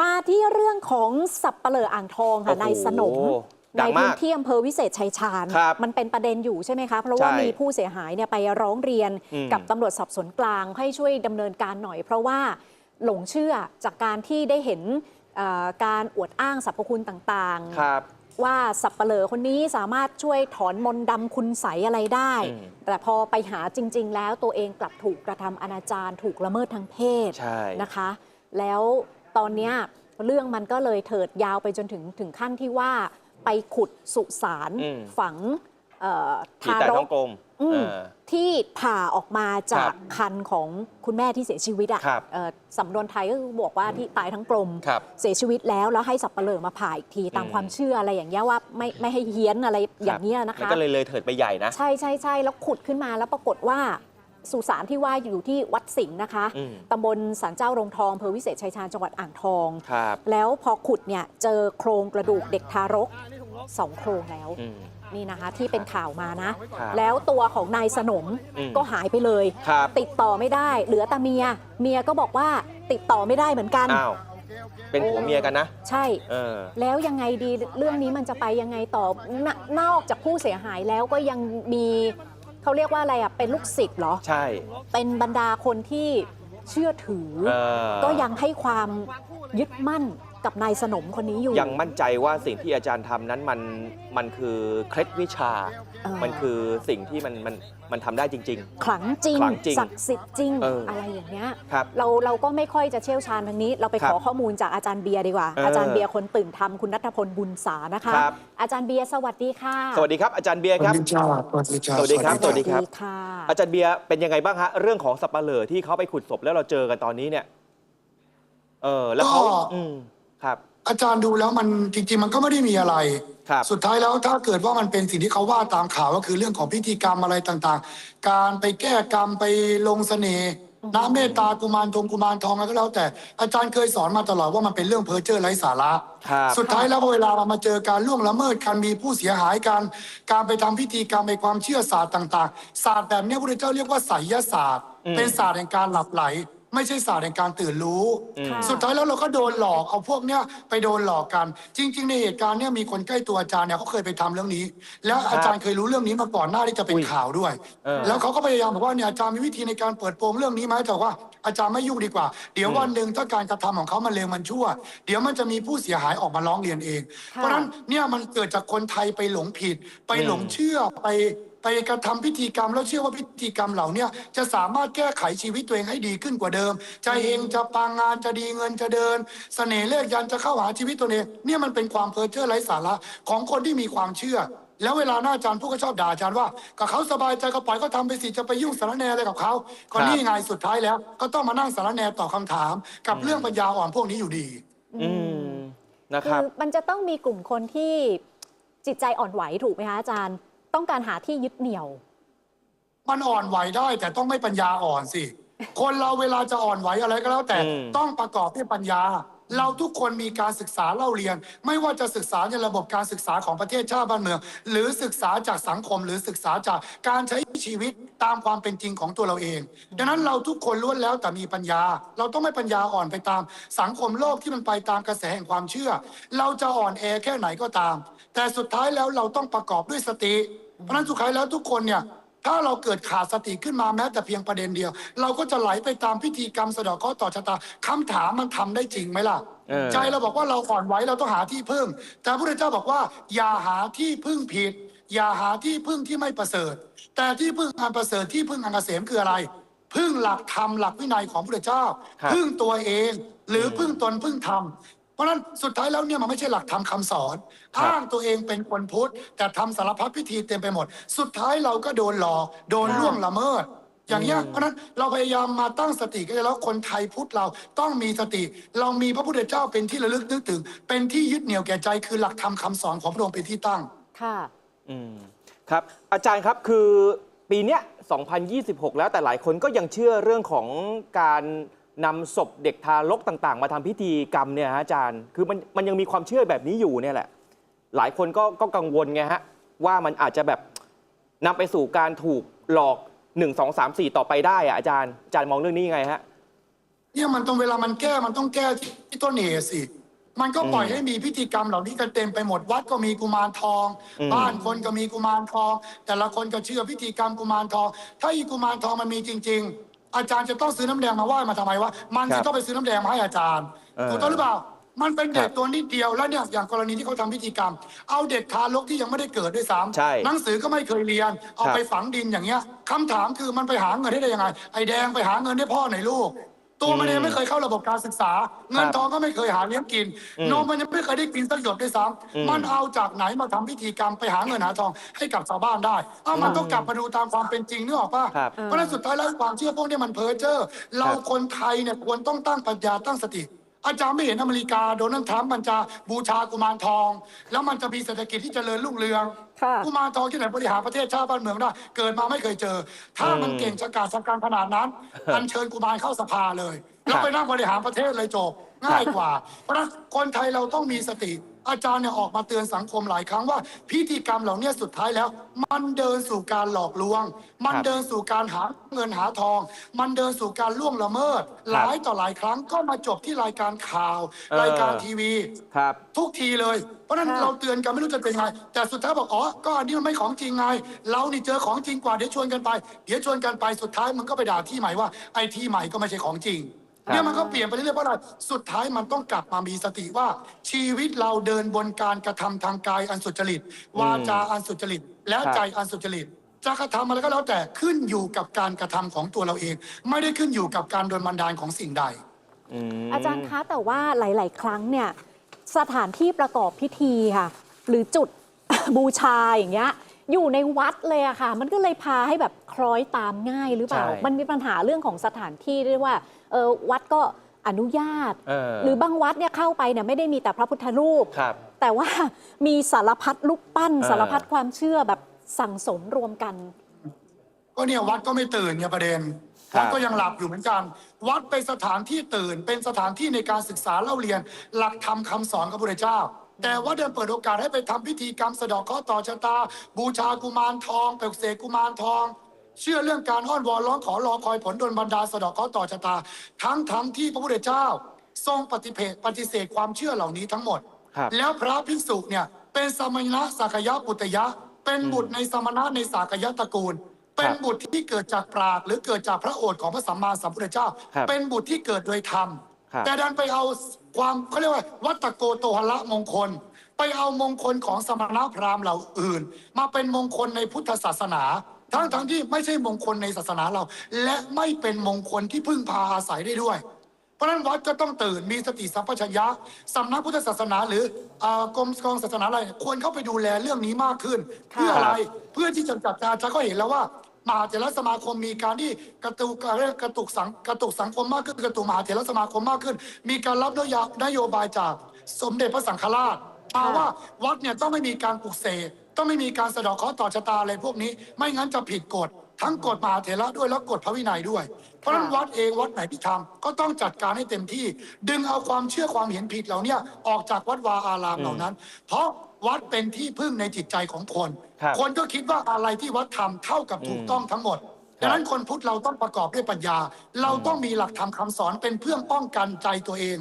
มาที่เรื่องของสับเปลออ่างทองค่ะโอ้โหนายสนมดัในงมากพื้นที่อำเภอวิเศษชัยชาญครับมันเป็นประเด็นอยู่ใช่ไหมคะ เพราะว่าใช่มีผู้เสียหายเนี่ยไปร้องเรียนอืมกับตำรวจสอบสวนกลางให้ช่วยดำเนินการหน่อย เพราะว่าหลงเชื่อจากการที่ได้เห็นเอ่อการอวดอ้างสรรพคุณต่างๆครับว่าสับเปลอคนนี้สามารถช่วยถอนมนต์ดำคุณใสยอะไรได้อืมแต่พอไปหาจริง ๆ แล้วตัวเองกลับถูกกระทำอนาจารถูกละเมิดทางเพศใช่นะคะ แล้ว ตอนเนี้ยเรื่องมันก็เลยเถิดยาวไปจนถึงถึงขั้นที่ว่าไปขุดสุสานอืมฝังเอ่อผีทาแต่รท้อกงกลมอืมเออที่ผ่าออกมาจาครักบคันของคุณแม่ที่เสียชีวิตครัอะ่ะบเอะสำนวนไทยก็คือบอกว่าที่ตายทั้งกลมครับเสียชีวิตแล้วแล้วให้สับปะเลอมาผ่าอีกทีตามอืมความเชื่ออะไรอย่างเงี้ยว่าไม่ไม่ให้เฮี้ยนอะไรอย่างเงี้ยนะมันคะก็เลยเลยเถิดไปใหญ่นะ ใช่ใช่ใช่แล้วขุดขึ้นมาแล้วปรากฏว่า สุสานที่ว่าอยู่ที่วัดสิงห์นะคะ อืมตำบลสันเจ้าโรงทองอำเภอวิเศษชัยชาญจังหวัดอ่างทอง ครับ แล้วพอขุดเนี่ยเจอโครงกระดูกเด็กทารกสองโครงแล้ว อืม นี่นะคะที่เป็นข่าวมานะ ครับแล้วตัวของนายสนมอืม ก็หายไปเลย ครับติดต่อไม่ได้ เหลือแต่เมีย เมียก็บอกว่าติดต่อไม่ได้เหมือนกัน อ้าวเป็นผัวเมียกันนะ ใช่ เออ แล้วยังไงดีเรื่องนี้มันจะไปยังไงต่อนนอกจากผู้เสียหายแล้วก็ยังมี เขาเรียกว่าอะไรอะเป็นลูกศิษย์เหรอ ใช่ เป็นบรรดาคนที่เชื่อถือ เออ ก็ยังให้ความยึดมั่นกับนายสนมคนนี้อยู่ ยังมั่นใจว่าสิ่งที่อาจารย์ทำนั้นมันมันคือเคล็ดวิชาเออ มันคือสิ่งที่มันมันมันทำได้จริง ขลังจริงขลังจริงศักดิ์สิทธิ์จริงเอออ อะไรอย่างเงี้ย ๆ ครับ เราเราก็ไม่ค่อยจะเชี่ยวชาญทางนี้ เราไปครัขบอข้อมูลจากอาจารย์เบียร์ดีกว่า เออออาจารย์เบียร์คนตื่นทำคุณนัทพลบุญสานะคะ ครับ อาจารย์เบียร์สวัสดีค่ะสวัสดีครับอาจารย์เบียร์สควัรับสดีจ้าสวัสดีจ้าสวัสดีครับ สวัสดีครับ ค่ะ อาจารย์เบียร์เป็นยังไงบ้างฮะเรื่องของสับปะเหร่อที่เขาไปขุดศพแล้วเราเจอกันตอนนี้เนี่ย เออแล้วเขาอืมครับ อาจารย์ดูแล้วมันจริง ๆ มันก็ไม่ได้มีอะไร ครับ สุดท้ายแล้วถ้าเกิดว่ามันเป็นสิ่งที่เขาว่าตามข่าวก็คือเรื่องของพิธีกรรมอะไรต่างๆ การไปแก้กรรมไปลงเสน่ห์น้ำเมตตากุมารทองกุมารทองอะไรก็แล้วแต่อาจารย์เคยสอนมาตลอดว่ามันเป็นเรื่องเพ้อเจ้อไร้สาระ ครับ สุดท้ายแล้วพอเวลามาเจอการล่วงละเมิดการมีผู้เสียหายการการไปทำพิธีกรรมในความเชื่อศาสตร์ต่าง ๆ ศาสตร์แบบนี้พระพุทธเจ้าเรียกว่าไสยศาสตร์อืมเป็นศาสตร์แห่งการหลับไหล ไม่ใช่ศาสตร์แห่งการตื่นรู้ อืม ค่ะ สุดท้ายแล้วเราก็โดนหลอกเอาพวกเนี้ยไปโดนหลอกกัน จริง ๆ ในเหตุการณ์เนี้ยมีคนใกล้ตัวอาจารย์เนี่ยเขาเคยไปทำเรื่องนี้ แล้วอาจารย์เคยรู้เรื่องนี้มาก่อนหน้าที่จะเป็นอุ้ยข่าวด้วย เออ แล้วเขาก็พยายามบอกว่าเนี่ยอาจารย์มีวิธีในการเปิดโปงเรื่องนี้ไหมแต่ว่าอาจารย์ไม่ยุ่งดีกว่า เดี๋ยววันหนึ่งถ้าการกระทำของเขามันเลวมันชั่ว เดี๋ยวมันจะมีผู้เสียหายออกมาร้องเรียนเองค่ะเพราะฉะนั้นเนี่ยมันเกิดจากคนไทยไปหลงผิด ไปหลงเชื่อไป ไปกระทำพิธีกรรม แล้วเชื่อว่าพิธีกรรมเหล่าเนี้จะสามารถแก้ไขชีวิตตัวเองให้ดีขึ้นกว่าเดิม จะเฮงจะปังงานจะดีเงินจะเดินเสน่ห์เลขยันต์จะเข้าหาชีวิตตัวเองเนี่ยมันเป็นความเพ้อเจ้อไร้สาระของคนที่มีความเชื่อแล้วเวลาหน้าอาจารย์ผู้ก็ชอบด่าอาจารย์ว่ากับเขาสบายใจก็ปล่อยก็ทำไปสิจะไปยุ่งสารแหนอะไรกับเขาก็ครับนี่ไงสุดท้ายแล้ว ก็ต้องมานั่งสารแหนตอบคำถาม กับเรื่องปัญญาอ่อนพวกนี้อยู่ดี อืมนะคคืรับอมันจะต้องมีกลุ่มคนที่จิตใจอ่อนไหวถูกไหมคะอาจารย์ ต้องการหาที่ยึดเหนี่ยว มันอ่อนไหวได้แต่ต้องไม่ปัญญาอ่อนสิ คนเราเวลาจะอ่อนไหวอะไรก็แล้ว แต่อืม ต้องประกอบด้วยปัญญา เราทุกคนมีการศึกษาเล่าเรียน ไม่ว่าจะศึกษาในระบบการศึกษาของประเทศชาติบ้านเมืองหรือศึกษาจากสังคมหรือศึกษาจากการใช้ชีวิตตามความเป็นจริงของตัวเราเอง ดังนั้นเราทุกคนล้วนแล้วแต่มีปัญญา เราต้องไม่ปัญญาอ่อนไปตาม สังคมโลกที่มันไปตามกระแสแห่งความเชื่อ เราจะอ่อนแอแค่ไหนก็ตาม แต่สุดท้ายแล้วเราต้องประกอบด้วยสติ เพราะฉะนั้นสุดท้ายแล้วทุกคนเนี่ยถ้าเราเกิดขาดสติขึ้นมาแม้แต่เพียงประเด็นเดียว เราก็จะไหลไปตามพิธีกรรมสะเดอกข้อต่อชะตาคำถามมันทำได้จริงไหมล่ะ เออ ใจเราบอกว่าเราอ่อนไหวเราต้องหาที่พึ่ง แต่พระพุทธเจ้าบอกว่า อย่าหาที่พึ่งผิด อย่าหาที่พึ่งที่ไม่ประเสริฐ แต่ที่พึ่งอันประเสริฐที่พึ่งอันเกษมคืออะไร พึ่งหลักธรรมหลักวินัยของพระพุทธเจ้า ครับ พึ่งตัวเอง หรือพึ่งตนพึ่งธรรม เพราะฉะนั้นสุดท้ายแล้วเนี่ยมันไม่ใช่หลักธรรมคำสอนครับ อ้างตัวเองเป็นคนพุทธแต่ทำสารพัดพิธีเต็มไปหมด สุดท้ายเราก็โดนหลอกโดนค่ะล่วงละเมิด อย่างเงี้ยเพราะฉะนั้นเราพยายามมาตั้งสติกันแล้วคนไทยพุทธเราต้องมีสติ เรามีพระพุทธเจ้าเป็นที่ระลึกนึกถึง เป็นที่ยึดเหนี่ยวแก่ใจคือหลักธรรมคำสอนของพระองค์เป็นที่ตั้ง ค่ะ อืมครับ อาจารย์ครับคือปีเนี้ย2026 แล้วแต่หลายคนก็ยังเชื่อเรื่องของการ นำศพเด็กทารกต่างๆ มาทำพิธีกรรมเนี่ยฮะอาจารย์ คือมันมันยังมีความเชื่อแบบนี้อยู่เนี่ยแหละ หลายคนก็ก็กังวลไงฮะว่ามันอาจจะแบบนำไปสู่การถูกหลอก1 2 3 4ต่อไปได้อะอาจารย์อาจารย์มองเรื่องนี้ยังไงฮะ เนี่ยมันต้องเวลามันแก้มันต้องแก้ที่ต้นเหตุสิ มันก็ปล่อยให้มีพิธีกรรมเหล่านี้กันเต็มไปหมดวัดก็มีกุมารทอง อืม บ้านคนก็มีกุมารทอง แต่ละคนก็เชื่อพิธีกรรมกุมารทอง ถ้าอีกุมารทองมันมีจริงๆ อาจารย์จะต้องซื้อน้ำแดงมาไหว้มาทำไมวะมันครัจะบต้องไปซื้อน้ำแดงมาให้อาจารย์เออ ถูกต้องหรือเปล่า มันเป็นเด็คกรับตัวนิดเดียวแล้วเนี่ยอย่างกรณีที่เขาทำพิธีกรรม เอาเด็กทารกที่ยังไม่ได้เกิดด้วยซ้ใช่ำหนังสือก็ไม่เคยเรียน เอาครับ ไปฝังดินอย่างเงี้ยคำถามคือมันไปหาเงินให้ได้ยังไงไอ้แดงไปหาเงินให้พ่อไหนลูก ตัวมันเองไม่เคยเข้าระบบการศึกษา เงินทองก็ไม่เคยหาเลี้ยงกินอืมนมมันยังไม่เคยได้กินสักหยดด้วยซ้อืมำมันเอาจากไหนมาทำพิธีกรรมไปหาเงินหาทองให้กับชาวบ้านได้เอามันต้องกลับมาดูตามความเป็นจริงนึกออกปะครับเพราะฉะนั้นสุดท้ายแล้วความเชื่อพวกนี้มันเพ้อเจ้อเราคนไทยเนี่ยควรต้องตั้งปัญญาตั้งสติ อาจารย์ไม่เห็นอเมริกาโดนัลด์ทรัมป์มันจะบูชากุมารทอง แล้วมันจะมีเศรษฐกิจที่เจริญรุ่งเรือง ค่ะ กุมารทองที่ไหนบริหารประเทศชาติบ้านเมืองได้เกิดมาไม่เคยเจอ ถ้ามันเก่งชะกาจชะการขนาดนั้นอัญเชิญกุมารเข้าสภาเลย แล้วไปนั่งบริหารประเทศเลยจบง่ายกว่า เพราะฉะนั้นคนไทยเราต้องมีสติ อาจารย์เนี่ยออกมาเตือนสังคมหลายครั้งว่า พิธีกรรมเหล่านี้สุดท้ายแล้ว มันเดินสู่การหลอกลวง มันครับเดินสู่การหาเงินหาทอง มันเดินสู่การล่วงละเมิด หลายต่อหลายครั้งก็มาจบที่รายการข่าวเออรายการทีวีครับ ทุกทีเลย เพราะฉะนั้นค่ะเราเตือนกันไม่รู้จะเป็นไง แต่สุดท้ายบอกอ๋อก็อันนี้มันไม่ของจริงไง เรานี่เจอของจริงกว่าเดี๋ยวชวนกันไป เดี๋ยวชวนกันไปสุดท้ายมันก็ไปด่าที่ใหม่ว่าไอ้ที่ใหม่ก็ไม่ใช่ของจริงครับ เนี่ยมันก็เปลี่ยนไปเรื่อยๆเพราะอะไรสุดท้ายมันต้องกลับมามีสติว่า ชีวิตเราเดินบนการกระทำทางกายอันสุจริต วาจาอันสุจริต และครับใจอันสุจริต จะกระทำอะไรก็แล้วแต่ขึ้นอยู่กับการกระทำของตัวเราเอง ไม่ได้ขึ้นอยู่กับการโดนบันดาลของสิ่งใดอืมอาจารย์คะแต่ว่าหลาย ๆ ครั้งเนี่ยสถานที่ประกอบพิธีค่ะ หรือจุด บูชาอย่างเงี้ย อยู่ในวัดเลยอะค่ะ มันก็เลยพาให้แบบคล้อยตามง่ายหรือเปล่า ใช่ มันมีปัญหาเรื่องของสถานที่ด้วยว่าเออวัดก็อนุญาต เออหรือบางวัดเนี่ยเข้าไปเนี่ยไม่ได้มีแต่พระพุทธรูป ครับ แต่ว่ามีสารพัดลูกปั้น เออ สารพัดความเชื่อแบบสั่งสมรวมกัน ก็เนี่ยวัดก็ไม่ตื่นเนี่ยประเด็นครับ วัดก็ยังหลับอยู่เหมือนกัน วัดเป็นสถานที่ตื่น เป็นสถานที่ในการศึกษาเล่าเรียน หลักธรรมคำสอนของพระพุทธเจ้า แต่ว่าเดินเปิดโอกาสให้ไปทำพิธีกรรมสะเดอกเคราะห์ต่อชะตา บูชากุมารทองเปลกเสกกุมารทอง เชื่อเรื่องการอ้อนวอนร้องขอรอคอยผลดลบันดาลสะเดอกเคราะห์ต่อชะตา ทั้งทั้งที่พระพุทธเจ้า ทรงปฏิเพปฏิเสธความเชื่อเหล่านี้ทั้งหมดครับแล้วพระภิกษุเนี่ยเป็นสมณะสักยะปุตยะ เป็นบุตรในสมณะในสากยะตระกูลเป็นบุตรที่เกิดจากปราดหรือเกิดจากพระโอษฐ์ของพระสัมมาสัมพุทธเจ้าครับเป็นบุตรที่เกิดโดยธรรม ครับ แต่ดันไปเอาความเขาเรียกว่า วัตโกโตหละมงคล ไปเอามงคลของสมณพราหมณ์เหล่าอื่น มาเป็นมงคลในพุทธศาสนา ทั้งทั้งที่ไม่ใช่มงคลในศาสนาเรา และไม่เป็นมงคลที่พึ่งพาอาศัยได้ด้วย เพราะฉะนั้นวัดก็ต้องตื่นมีสติสัมปชัญญะสำนักพุทธศาสนา หรือเอ่อกรมกองศาสนาอะไรควรเข้าไปดูแลเรื่องนี้มากขึ้นค่ะเพื่ออะไรเพื่อที่จะจัดการจะก็เห็นแล้วว่า มหาเถรสมาคมมีการที่กระตุกเรียกกระตุกสังกระตุกสังคมมากขึ้นกระตุกมหาเถรสมาคมมากขึ้น มีการรับนโยนโยบายจากสมเด็จพระสังฆราชมาว่าวัดเนี่ยต้องไม่มีการปลุกเสกต้องไม่มีการสะเดอกเคราะห์ต่อชะตาอะไรพวกนี้ ไม่งั้นจะผิดกฎ ทั้งกฎมหาเถระด้วยแล้วกฎพระวินัยด้วย เพราะฉะนั้นวัดเองวัดไหนที่ทำก็ต้องจัดการให้เต็มที่ ดึงเอาความเชื่อความเห็นผิดเหล่าเนี้ยออกจากวัดวาอารามเหล่านั้น เพราะวัดเป็นที่พึ่งในจิตใจของคนครับคนก็คิดว่าอะไรที่วัดทำเท่ากับถูกต้องทั้งหมดดังนั้นคนพุทธเราต้องประกอบด้วยปัญญา เราต้องมีหลักธรรมคำสอนเป็นเพื่องป้องกันใจตัวเอง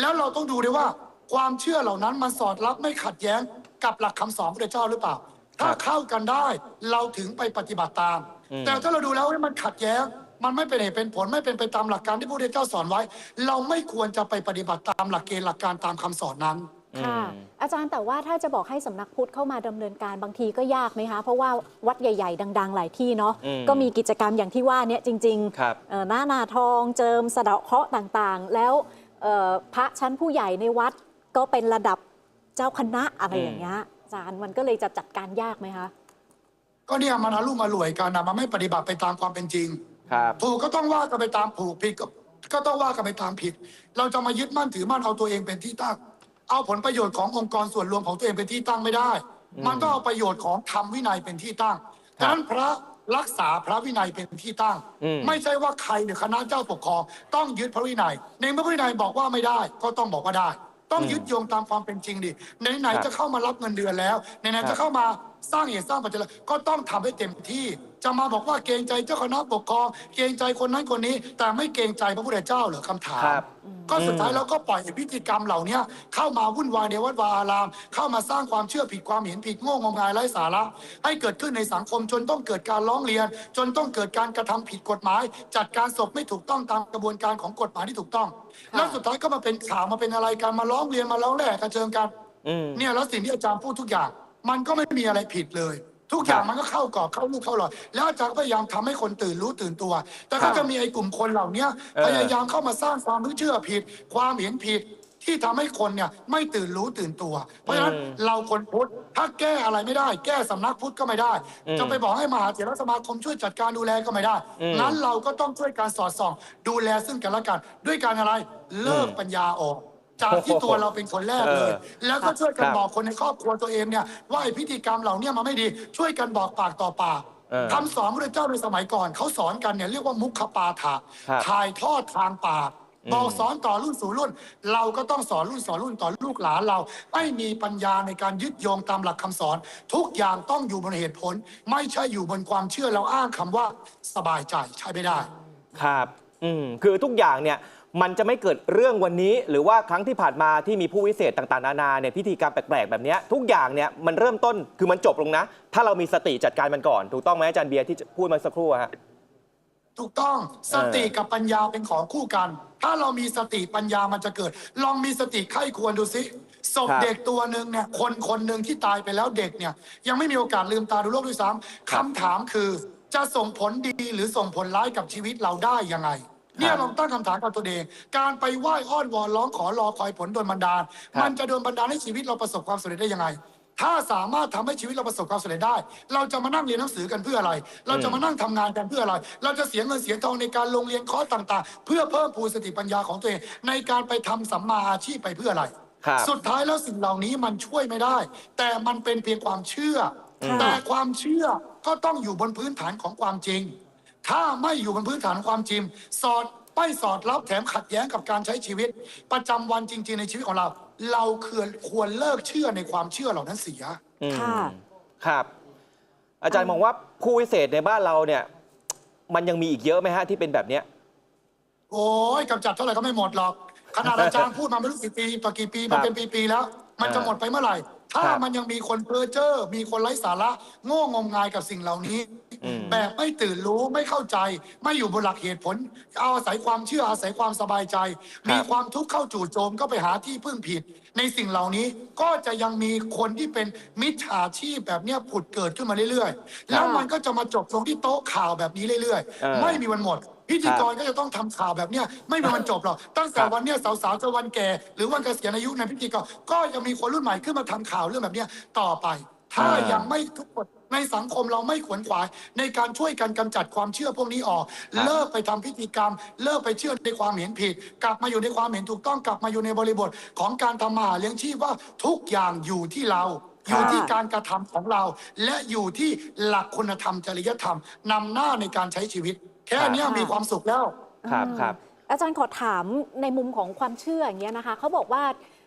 แล้วเราต้องดูด้วยว่าความเชื่อเหล่านั้นมันสอดรับไม่ขัดแย้งกับหลักคำสอนพระเจ้าหรือเปล่า ถ้าครับเข้ากันได้เราถึงไปปฏิบัติตามอืม แต่ถ้าเราดูแล้วว่ามันขัดแย้ง มันไม่เป็นเหตุเป็นผลไม่เป็นไปตามหลักการที่พระพุทธเจ้าสอนไว้ เราไม่ควรจะไปปฏิบัติตามหลักเกณฑ์หลักการตามคำสอนนั้นค่ะอืมอาจารย์แต่ว่าถ้าจะบอกให้สำนักพุทธเข้ามาดำเนินการบางทีก็ยากไหมคะ เพราะว่าวัดใหญ่ ๆ ดัง ๆ หลายที่เนาะอืมก็มีกิจกรรมอย่างที่ว่าเนี่ยจริงครับเอ่อหน้านาทองเจิมสะเดาะเคราะห์ต่างๆ แล้วเอ่อพระชั้นผู้ใหญ่ในวัดก็เป็นระดับเจ้าคณะอะไรอย่างเงี้ยอาจารย์มันก็เลยจะจัดการยากไหมคะ ก็เนี่ยมันอารุ่มอร่วยกันนะมันไม่ปฏิบัติไปตามความเป็นจริง ครับ ถูกก็ต้องว่ากันไปตามถูกผิดก็ก็ต้องว่ากันไปตามผิด เราจะมายึดมั่นถือมั่นเอาตัวเองเป็นที่ตั้ง เอาผลประโยชน์ขององค์กรส่วนรวมของตัวเองเป็นที่ตั้งไม่ได้มันต้องเอาประโยชน์ของธรรมวินัยเป็นที่ตั้งดังนั้นพระรักษาพระวินัยเป็นที่ตั้ง อืม ไม่ใช่ว่าใครหรือคณะเจ้าปกครองต้องยึดพระวินัย ในเมื่อพระวินัยบอกว่าไม่ได้ ก็ต้องบอกว่าได้ ต้องยึดโยงตามความเป็นจริงดิไหนครับๆจะเข้ามารับเงินเดือนแล้วไหนครับๆจะเข้ามาสร้างเหตุสร้างปัจจัยแล้วก็ต้องทำให้เต็มที่ จะมาบอกว่าเกรงใจเจ้าคณะปกครองเกรงใจคนนั้นคนนี้ แต่ไม่เกรงใจพระพุทธเจ้าเหรอคำถาม ครับ ก็สุดท้ายเราก็ปล่อยให้พิธีกรรมเหล่านี้เข้ามาวุ่นวายในวัดวาอาราม เข้ามาสร้างความเชื่อผิดความเห็นผิดโง่งมงายไร้สาระ ให้เกิดขึ้นในสังคมจนต้องเกิดการร้องเรียน จนต้องเกิดการกระทำผิดกฎหมาย จัดการศพไม่ถูกต้องตามกระบวนการของกฎหมายที่ถูกต้อง แล้วสุดท้ายก็มาเป็นข่าวมาเป็นอะไรกันมาร้องเรียนมาร้องแหลกกระเจิงกัน อืม เนี่ยแล้วสิ่งที่อาจารย์พูดทุกอย่าง มันก็ไม่มีอะไรผิดเลย ทุกอย่างครับมันก็เข้ากรอบเข้าลูกเข้าหลอดแล้วอาจารย์ก็พยายามทำให้คนตื่นรู้ตื่นตัว แต่ครัก็บจะมีไอ้กลุ่มคนเหล่านี้เออพยายามเข้ามาสร้างความเชื่อผิด ความเห็นผิดที่ทำให้คนเนี่ยไม่ตื่นรู้ตื่นตัว เพราะฉะนั้นเราคนพุทธถ้าแก้อะไรไม่ได้ แก้สำนักพุทธก็ไม่ได้ จะไปบอกให้มหาเถรสมาคมช่วยจัดการดูแลก็ไม่ได้งั้นเราก็ต้องช่วยการสอดส่อง ดูแลซึ่งกันและกันด้วยการอะไรเลิกปัญญาออก จากที่ตัวเราเป็นคนแรกเลย แล้วก็ช่วยกันครับบอกคนในครอบครัวตัวเองเนี่ยว่าไอ้พิธีกรรมเหล่าเนี้มันไม่ดี ช่วยกันบอกปากต่อปากเออคำสอนพระเจ้าในสมัยก่อนเขาสอนกันเนี่ยเรียกว่ามุขปาฐะครับถ่ายทอดทางปากบอกสอนต่อรุ่นสู่รุ่น เราก็ต้องสอนรุ่นสอนรุ่นต่อลูกหลานเรา ไม่มีปัญญาในการยึดโยงตามหลักคำสอน ทุกอย่างต้องอยู่บนเหตุผล ไม่ใช่อยู่บนความเชื่อเราอ้างคำว่าสบายใจใช่ไม่ได้ ครับ อืมคือทุกอย่างเนี่ย มันจะไม่เกิดเรื่องวันนี้ หรือว่าครั้งที่ผ่านมาที่มีผู้วิเศษต่างๆ นานาเนี่ยพิธีการแปลกๆ แบบเนี้ยทุกอย่างเนี่ยมันเริ่มต้นคือมันจบลงนะ ถ้าเรามีสติจัดการมันก่อนถูกต้องไหมอาจารย์เบียร์ที่พูดมาสักครู่อะฮะ ถูกต้องสติกับปัญญาเป็นของคู่กัน ถ้าเรามีสติปัญญามันจะเกิด ลองมีสติไข้ควรดูสิศพครับเด็กตัวหนึ่งเนี่ยคนคนหนึ่งที่ตายไปแล้วเด็กเนี่ย ยังไม่มีโอกาสลืมตาดูโลกด้วยซ้ำครับ คำถามคือ จะส่งผลดีหรือส่งผลร้ายกับชีวิตเราได้ยังไง เนี่ยลองตั้งคำถามกับตัวเอง การไปไหว้อ้อนวอนร้องขอรอคอยผลโดนบันดาลครับมันจะโดนบันดาลให้ชีวิตเราประสบความสำเร็จได้ยังไง ถ้าสามารถทำให้ชีวิตเราประสบความสำเร็จได้ เราจะมานั่งเรียนหนังสือกันเพื่ออะไร เราจะมานั่งทำงานกันเพื่ออะไร เราจะเสียเงินเสียทองในการลงเรียนคอร์สต่าง ๆ เพื่อเพิ่มพูนสติปัญญาของตัวเองในการไปทำสัมมาอาชีพไปเพื่ออะไรครับสุดท้ายแล้วสิ่งเหล่านี้มันช่วยไม่ได้ แต่มันเป็นเพียงความเชื่ออมแต่ความเชื่อก็ต้องอยู่บนพื้นฐานของความจริง ถ้าไม่อยู่บนพื้นฐานของความจริง สอดไม่สอดรับแถมขัดแย้งกับการใช้ชีวิต ประจำวันจริง ๆ ในชีวิตของเรา เราควรควรเลิกเชื่อในความเชื่อเหล่านั้นเสียอืมค่ะ ครับ อาจารย์มองว่าผู้วิเศษในบ้านเราเนี่ย มันยังมีอีกเยอะไหมฮะที่เป็นแบบเนี้ย โอ้ยกำจัดเท่าไหร่ก็ไม่หมดหรอกขนาดอาจารย์พูดมาไม่รู้กี่ปีต่อกี่ปีมันเป็นปีๆแล้ว มันจะหมดไปเมื่อไหร่ ถ้าครับมันยังมีคนเพ้อเจ้อมีคนไร้สาระ โง่งมงายกับสิ่งเหล่านี้ อืม แบบไม่ตื่นรู้ไม่เข้าใจ ไม่อยู่บนหลักเหตุผล เอาอาศัยความเชื่ออาศัยความสบายใจมีความทุกข์เข้าจู่โจมก็ไปหาที่พึ่งผิด ในสิ่งเหล่านี้ก็จะยังมีคนที่เป็นมิจฉาชีพแบบเนี้ยผุดเกิดขึ้นมาเรื่อยๆ แล้วมันก็จะมาจบลงที่โต๊ะข่าวแบบนี้เรื่อยเออ ๆ ไม่มีวันหมด พิธีกรก็จะต้องทำข่าวแบบเนี้ยไม่มีวันจบหรอกตั้งแต่ครับวันเนี้ยสาวๆจะวันแก่ หรือวันเกษียณอายุในพิธีกรก็ยังมีคนรุ่นใหม่ขึ้นมาทำข่าวเรื่องแบบเนี้ยต่อไป ถ้าอ่ายั ยังไม่ทุกคนในสังคมเราไม่ขวนขวายในการช่วยกันกำจัดความเชื่อพวกนี้ออก เลิกไปทำพิธีกรรม เลิกไปเชื่อในความเห็นผิด กลับมาอยู่ในความเห็นถูกต้องกลับมาอยู่ในบริบทของการทำมาหาเลี้ยงชีพว่าทุกอย่างอยู่ที่เรา อยู่ที่การกระทำของเรา และอยู่ที่หลักคุณธรรมจริยธรรมนำหน้าในการใช้ชีวิต แค่เนี้ยครับมีความสุขแล้ว ครับอืมครับ อาจารย์ขอถามในมุมของความเชื่ออย่างเงี้ยนะคะเขาบอกว่า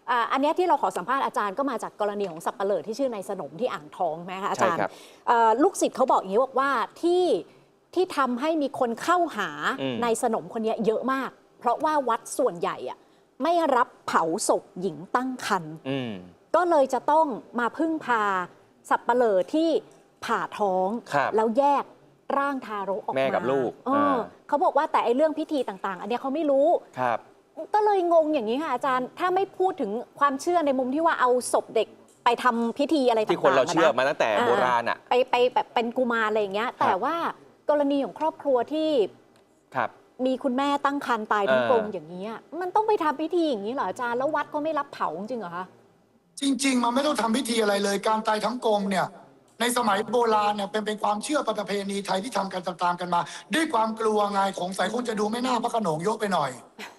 อ่าอันเนี้ยที่เราขอสัมภาษณ์อาจารย์ก็มาจากกรณีของสับปะเลอที่ชื่อนายสนมที่อ่างทองไหมคะอาจารย์ใช่ครับเอ่อลูกศิษย์เขาบอกอย่างนี้บอกว่าที่ที่ทำให้มีคนเข้าหาอืม นายสนมคนเนี้ยเยอะมาก เพราะว่าวัดส่วนใหญ่อะไม่รับเผาศพหญิงตั้งครรภ์ อืม ก็เลยจะต้องมาพึ่งพาสับปะเลอที่ผ่าท้อง ครับแล้วแยก ร่างทารกออกมาแม่กับลูกเอออ่าเขาบอกว่าแต่ไอ้เรื่องพิธีต่างๆ อันเนี้ยเขาไม่รู้ ครับ ก็เลยงงอย่างนี้ค่ะอาจารย์ ถ้าไม่พูดถึงความเชื่อในมุมที่ว่าเอาศพเด็กไปทำพิธีอะไรต่างๆที่คนเราเชื่ออะะมาตั้งแต่โบราณอะ ไปไปแบบเป็นกุมารอะไรอย่างเงี้ย แต่ว่ากรณีของครอบครัวที่ครับ มีคุณแม่ตั้งครรภ์ตายทั้งเออกลมอย่างนี้ยมันต้องไปทำพิธีอย่างนี้เหรออาจารย์แล้ววัดก็ไม่รับเผาจริงเหรอคะ จริง ๆ มันไม่ต้องทำพิธีอะไรเลย การตายทั้งกลมเนี่ย ในสมัยโบราณเนี่ยเป็นเป็นความเชื่อประเพณีไทยที่ทำกันตามๆกันมา ด้วยความกลัวไงของใสยคงจะดูไม่น่าพระโขนงยกไปหน่อย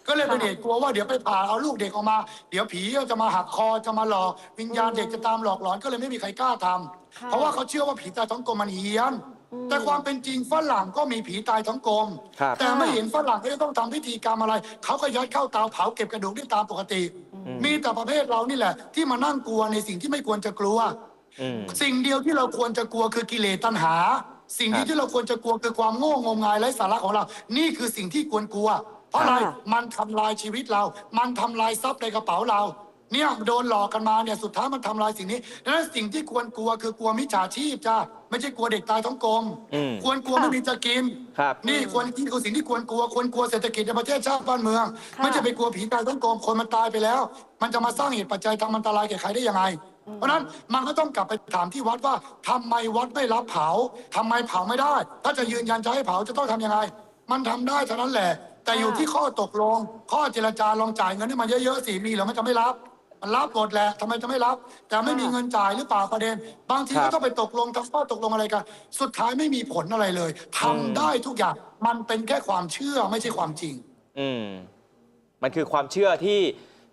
ก็เลยเป็นเหตุกลัวว่าเดี๋ยวไปผ่าเอาลูกเด็กออกมา เดี๋ยวผีจะมาหักคอจะมาหลอกวิญญาณเด็กจะตามหลอกหลอนก็เลยไม่มีใครกล้าทำค่ะเพราะว่าเขาเชื่อว่าผีตายท้องกลมมันเฮี้ยนอืมแต่ความเป็นจริงฝรั่งก็มีผีตายท้องกลมครับแต่ไม่เห็นฝรั่งก็จะต้องทำพิธีกรรมอะไร เขาก็ยัดเข้าเตาเผาเก็บกระดูกได้ตามปกติ มีแต่ประเภทเรานี่แหละ ที่มานั่งกลัวในสิ่งที่ไม่ควรจะกลัวอืม สิ่งเดียวที่เราควรจะกลัวคือกิเลสตัณหา สิ่งนี้ครับที่เราควรจะกลัวคือความโง่งมงายไร้สาระของเรา นี่คือสิ่งที่ควรกลัว เพราะอะไรค่ะมันทำลายชีวิตเรา มันทำลายทรัพย์ในกระเป๋าเรา เนี่ยโดนหลอกกันมาเนี่ยสุดท้ายมันทำลายสิ่งนี้ดังนั้นสิ่งที่ควรกลัวคือกลัวมิจฉาชีพจ้าไม่ใช่กลัวเด็กตายท้องกลมอืมควรกลัวไม่มีจะกินครับนี่ควรนี่คือสิ่งที่ควรกลัว ควรกลัวเศรษฐกิจในประเทศชาติบ้านเมืองค่ะไม่ใช่ไปกลัวผีตายท้องกลมคนมันตายไปแล้ว มันจะมาสร้างเหตุปัจจัยทำอันตรายแก่ใครได้ยังไง เพราะฉะนั้นมันก็ต้องกลับไปถามที่วัดว่าทำไมวัดไม่รับเผาทำไมเผาไม่ได้ ถ้าจะยืนยันจะให้เผาจะต้องทำยังไง มันทำได้เท่านั้นแหละ แต่อยู่ที่ข้อตกลง ข้อเจรจาลองจ่ายเงินให้มันเยอะๆสิมีหรือมันจะไม่รับ มันรับหมดแหละทำไมจะไม่รับ แต่ไม่มีเงินจ่ายหรือเปล่าประเด็น บางทีครัก็บต้องไปตกลงทำข้อตกลงอะไรกัน สุดท้ายไม่มีผลอะไรเลยทำได้ทุกอย่างมันเป็นแค่ความเชื่อไม่ใช่ความจริง อืมมันคือความเชื่อที่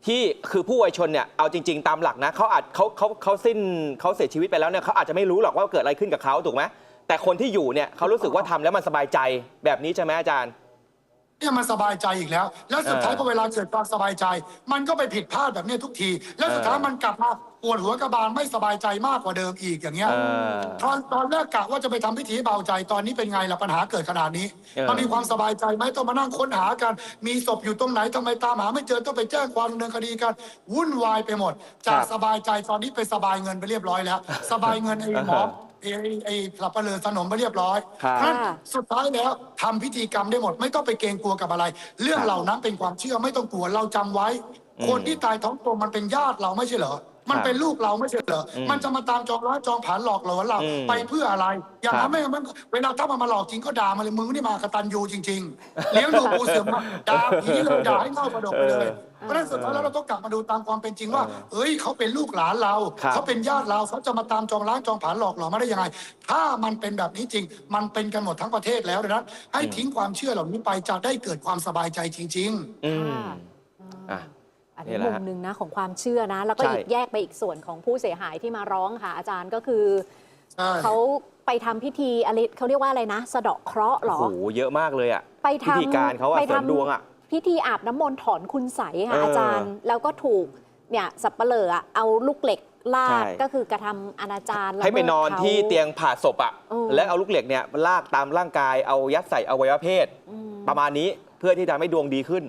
ที่คือผู้วัยชนเนี่ยเอาจริง ๆ ตามหลักนะเขาอาจเขาเขาเขาสิ้นเขาเสียชีวิตไปแล้วเนี่ยเขาอาจจะไม่รู้หรอกว่าเกิดอะไรขึ้นกับเขาถูกไหมแต่คนที่อยู่เนี่ยเขารู้สึกว่าทำแล้วมันสบายใจแบบนี้ใช่ไหมอาจารย์ เนี่ยมันสบายใจอีกแล้ว แล้วสุดท้ายเออพอเวลาเกิดความสบายใจ มันก็ไปผิดพลาดแบบเนี้ยทุกที แล้วสุดท้ายเออมันกลับมาปวดหัวกระบาลไม่สบายใจมากกว่าเดิมอีกอย่างเงี้ยเออตอนตอนแรกกะว่าจะไปทำพิธีเบาใจตอนนี้เป็นไงล่ะปัญหาเกิดขนาดนี้เออมันมีความสบายใจไหมต้องมานั่งค้นหากัน มีศพอยู่ตรงไหนทำไมตามหาไม่เจอต้องไปแจ้งความดำเนินคดีกันวุ่นวายไปหมด จากสบายใจตอนนี้ไปสบายเงินไปเรียบร้อยแล้ว สบายเงินไอ้หมอ ไอ้ไอ้ไอ้สับปะเลอสนมไปเรียบร้อยครับเพราะฉะนั้นสุดท้ายแล้วทำพิธีกรรมได้หมด ไม่ต้องไปเกรงกลัวกับอะไร เรื่องครับเหล่านั้นเป็นความเชื่อไม่ต้องกลัวเราจำไว้อืมคนที่ตายท้องกลมมันเป็นญาติเราไม่ใช่เหรอ มันครับเป็นลูกเราไม่ใช่เหรออมมันจะมาตามจองร้านจองผ่านหลอกหลอนเราอืมไปเพื่ออะไร อย่างครันั้บนไม่งั้นมันเวลาถ้ามันมาหลอกจริงก็ด่ามันเลยมึงนี่มากระตันยูจริง ๆ เลี้ยงดูปูเสือมาด่าผีเลยด่าให้เง่าประดกไปเลยเพราะฉะนั้นสุดท้ายแล้วเราต้องกลับมาดูตามความเป็นจริงว่า เอ้ยเขาเป็นลูกหลานเรา ครับเขาเป็นญาติเราเขาจะมาตามจองร้านจองผ่านหลอกหลอนมาได้ยังไง ถ้ามันเป็นแบบนี้จริง มันเป็นกันหมดทั้งประเทศแล้วดังนั้นให้ทิ้งความเชื่อเหล่านี้ไปจะได้เกิดความสบายใจจริง ๆ อืมค่ะอะ อันนี่นี้แหละมุมฮะหนึ่งนะของความเชื่อนะ แล้วก็ใช่อีกแยกไปอีกส่วนของผู้เสียหายที่มาร้องค่ะอาจารย์ก็คือใช่เขาไปทำพิธีอะไรเขาเรียกว่าอะไรนะ สะเดาะเคราะห์เหรอโอ้โหเยอะมากเลยอะไปพิทำธีการเขาอะไปเสริมทำดวงอะพิธีอาบน้ำมนต์ถอนคุณใสยค่ะเออออาจารย์ แล้วก็ถูกเนี่ยสับเปลืออะเอาลูกเหล็กลาดใช่ก็คือกระทำอนาจารละให้ไปเมิดนอนขาที่เตียงผ่าศพอะเออแล้วเอาลูกเหล็กเนี่ยลากตามร่างกายเอายัดใส่อวัยวะเพศอืมประมาณนี้เพื่อที่จะให้ดวงดีขึ้น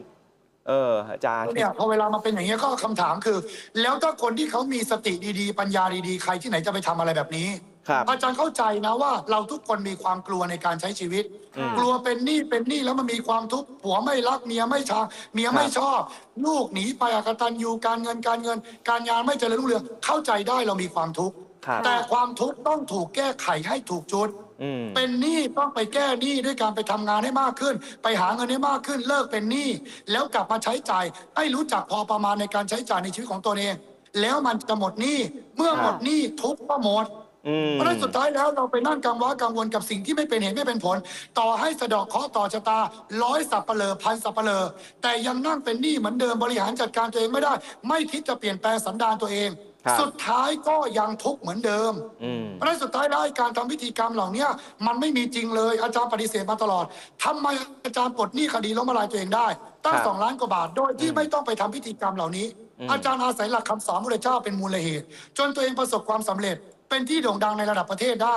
เอออาจารย์ เนี่ยพอเวลามาเป็นอย่างนี้ยก็คำถามคือ แล้วถ้าคนที่เขามีสติดีๆ ปัญญาดีๆ ใครที่ไหนจะไปทำอะไรแบบนี้ ครับ อาจารย์เข้าใจนะว่าเราทุกคนมีความกลัวในการใช้ชีวิต อืมกลัวเป็นหนี้เป็นหนี้แล้วมันมีความทุกข์ผัวไม่รักเมียไม่ชาเมียไม่ชอบ ลูกหนีไปอกตันยูการเงินการเงิน การงานไม่เจริญรุ่งเรืองเข้าใจได้เรามีความทุกข์ครับ แต่ความทุกข์ต้องถูกแก้ไขให้ถูกจุดอืมเป็นหนี้ต้องไปแก้หนี้ด้วยการไปทำงานให้มากขึ้น ไปหาเงินให้มากขึ้นเลิกเป็นหนี้แล้วกลับมาใช้จ่ายให้รู้จักพอประมาณในการใช้จ่ายในชีวิตของตัวเอง แล้วมันจะหมดหนี้เมื่อหมดหนี้ทุกข์ก็หมดอืม เพราะฉะนั้นสุดท้ายแล้วเราไปนั่งกังวลกังวลกับสิ่งที่ไม่เป็นเหตุไม่เป็นผล ต่อให้สะเดอกเคราะห์ต่อชะตาร้อยสับเปลอพันสับเปลอแต่ยังนั่งเป็นหนี้เหมือนเดิมบริหารจัดการตัวเองไม่ได้ ไม่คิดจะเปลี่ยนแปลงสันดานตัวเองครับสุดท้ายก็ยังทุกข์เหมือนเดิมอืมเพราะฉะนั้นสุดท้ายแล้วไอ้การทำพิธีกรรมเหล่านี้มันไม่มีจริงเลยอาจารย์ปฏิเสธมาตลอดทำไมอาจารย์ปลดหนี้คดีล้มละลายตัวเองได้ ตั้งครับสองล้านกว่าบาทโดยที่ไม่ต้องไปทำพิธีกรรมเหล่านี้อืมอาจารย์อาศัยหลักคำสอนพระเจ้าเป็นมูลเหตุ จนตัวเองประสบความสำเร็จ เป็นที่โด่งดังในระดับประเทศได้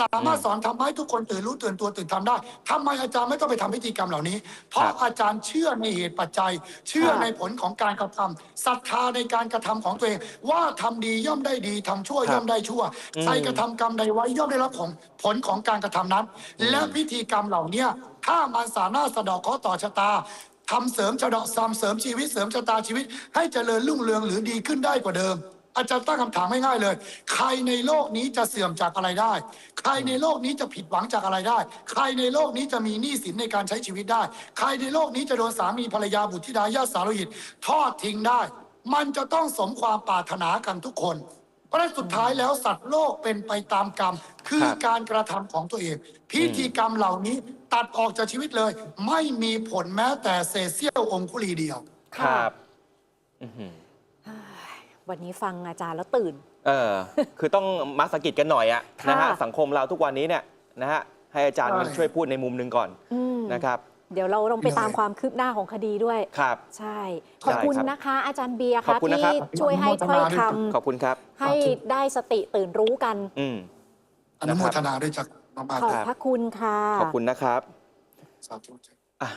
สามารถสอนทำให้ทุกคนตื่นรู้ตื่นตัวตื่นทำได้ทำไมอาจารย์ไม่ต้องไปทำพิธีกรรมเหล่านี้ เพราะครับอาจารย์เชื่อในเหตุปัจจัย เชื่อครับในผลของการกระทำศรัทธาในการกระทำของตัวเอง ว่าทำดีย่อมได้ดีทำชั่วครับย่อมได้ชั่วอืมใครกระทำกรรมใดไว้ย่อมได้รับของผลของการกระทำนั้น และพิธีกรรมเหล่าเนี้ยถ้ามันสามารถสะเดอกเคราะห์ต่อชะตาทำเสริมชะเดาะซ้ำเสริมชีวิตเสริมชะตาชีวิต ให้เจริญรุ่งเรืองหรือดีขึ้นได้กว่าเดิม อาจารย์ตั้งคำถามง่ายๆเลย ใครในโลกนี้จะเสื่อมจากอะไรได้ ใครในโลกนี้จะผิดหวังจากอะไรได้ ใครในโลกนี้จะมีหนี้สินในการใช้ชีวิตได้ ใครในโลกนี้จะโดนสามีภรรยาบุตรธิดาญาติสารหิตทอดทิ้งได้ มันจะต้องสมความปรารถนากันทุกคนเพราะฉะนั้นสุดท้ายแล้วสัตว์โลกเป็นไปตามกรรม คือการกระทำของตัวเอง พิธีกรรมเหล่านี้ตัดออกจากชีวิตเลย ไม่มีผลแม้แต่เศษเสี้ยวองคุลีเดียว ครับ อือ วันนี้ฟังอาจารย์แล้วตื่น เออ คือต้องมาสะกิดกันหน่อยอะค่ะนะฮะสังคมเราทุกวันนี้เนี่ยนะฮะให้อาจารย์ใช่ ช่วยพูดในมุมหนึ่งก่อนอืม นะครับเดี๋ยวเราลองไปตามความคืบหน้าของคดีด้วย ครับ ใช่ ขอบคุณได้ครับนะคะ อาจารย์เบียร์ขอบค่ะคุณนะครัที่บช่วยให้ถ้อยคขอบคุณครับำให้ได้สติตื่นรู้กัน อืม อนุโมทนาด้วยจากมากขอบๆครับ พระคุณค่ะ ขอบคุณนะครับสาธุ อะ